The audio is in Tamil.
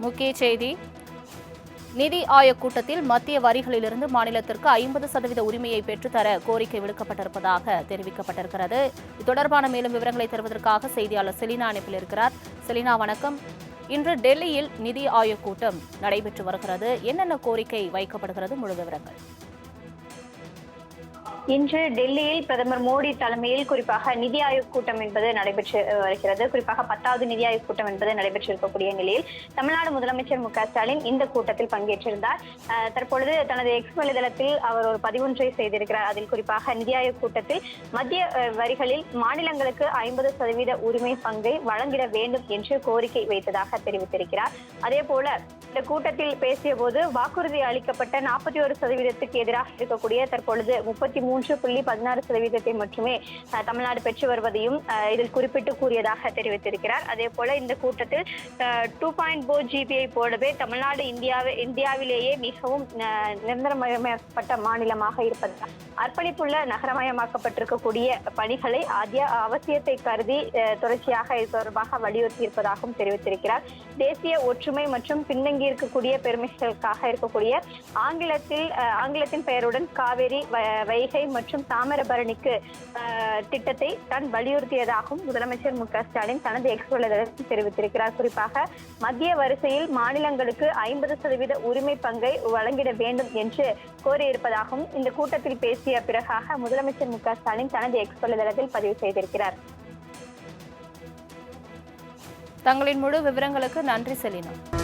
முக்கிய செய்தி. நிதி ஆயோக் கூட்டத்தில் மத்திய வரிகளிலிருந்து மாநிலத்திற்கு ஐம்பது சதவீத உரிமையை பெற்றுத்தர கோரிக்கை விடுக்கப்பட்டிருப்பதாக தெரிவிக்கப்பட்டிருக்கிறது. இது தொடர்பான மேலும் விவரங்களை தருவதற்காக செய்தியாளர் செலினா அனுப்பில் இருக்கிறார். செலினா வணக்கம். இன்று டெல்லியில் நிதி ஆயோக் கூட்டம் நடைபெற்று வருகிறது. என்னென்ன கோரிக்கை வைக்கப்படுகிறது? முழு விவரங்கள். இன்று டெல்லியில் பிரதமர் மோடி தலைமையில் குறிப்பாக நிதி ஆயோக் கூட்டம் என்பது நடைபெற்று வருகிறது. குறிப்பாக பத்தாவது நிதி ஆயோக் கூட்டம் என்பது நடைபெற்றிருக்கக்கூடிய நிலையில் தமிழ்நாடு முதலமைச்சர் மு க ஸ்டாலின் இந்த கூட்டத்தில் பங்கேற்றிருந்தார். தற்பொழுது தனது எக்ஸ் வலைதளத்தில் அவர் ஒரு பதிவொன்றை செய்திருக்கிறார். அதில் குறிப்பாக நிதி ஆயோக் கூட்டத்தில் மத்திய வரிகளில் மாநிலங்களுக்கு ஐம்பது சதவீத உரிமை பங்கை வழங்கிட வேண்டும் என்று கோரிக்கை வைத்ததாக தெரிவித்திருக்கிறார். அதே போல இந்த கூட்டத்தில் பேசிய போது வாக்குறுதி அளிக்கப்பட்ட நாற்பத்தி ஒரு சதவீதத்துக்கு எதிராக இருக்கக்கூடிய தற்பொழுது முப்பத்தி மூன்று புள்ளி பதினாறு சதவீதத்தை மட்டுமே தமிழ்நாடு பெற்று வருவதையும் இதில் குறிப்பிட்டு கூறியதாக தெரிவித்திருக்கிறார். அதே போல இந்த கூட்டத்தில் டூ பாயிண்ட் போர் ஜிபிஐ போலவே தமிழ்நாடு இந்தியாவை இந்தியாவிலேயே மிகவும் நிரந்தரமயமாக்கப்பட்ட மாநிலமாக இருப்பதாக அர்ப்பணிப்புள்ள நகரமயமாக்கப்பட்டிருக்கக்கூடிய பணிகளை அதிக அவசியத்தை கருதி தொடர்ச்சியாக இது தொடர்பாக வலியுறுத்தி இருப்பதாகவும் தெரிவித்திருக்கிறார். தேசிய ஒற்றுமை மற்றும் பின்தங்கி இருக்கக்கூடிய பெருமைகளுக்காக இருக்கக்கூடிய ஆங்கிலத்தில் ஆங்கிலத்தின் பெயருடன் காவேரி வ- வைகை மற்றும் தாமிரபரணிக்கு திட்டத்தை தான் வலியுறுத்தியதாகவும் முதலமைச்சர் மு க ஸ்டாலின் தனது எக்ஸ்போலத்தில் தெரிவித்திருக்கிறார். குறிப்பாக மத்திய வரிசையில் மாநிலங்களுக்கு ஐம்பது சதவீத உரிமை பங்கை வழங்கிட வேண்டும் என்று கோரியிருப்பதாகவும் இந்த கூட்டத்தில் பேசிய பிறகாக முதலமைச்சர் மு க ஸ்டாலின் தனது எக்ஸ் வலைதளத்தில் பதிவு செய்திருக்கிறார். தங்களின் முழு விவரங்களுக்கு நன்றி செலினா.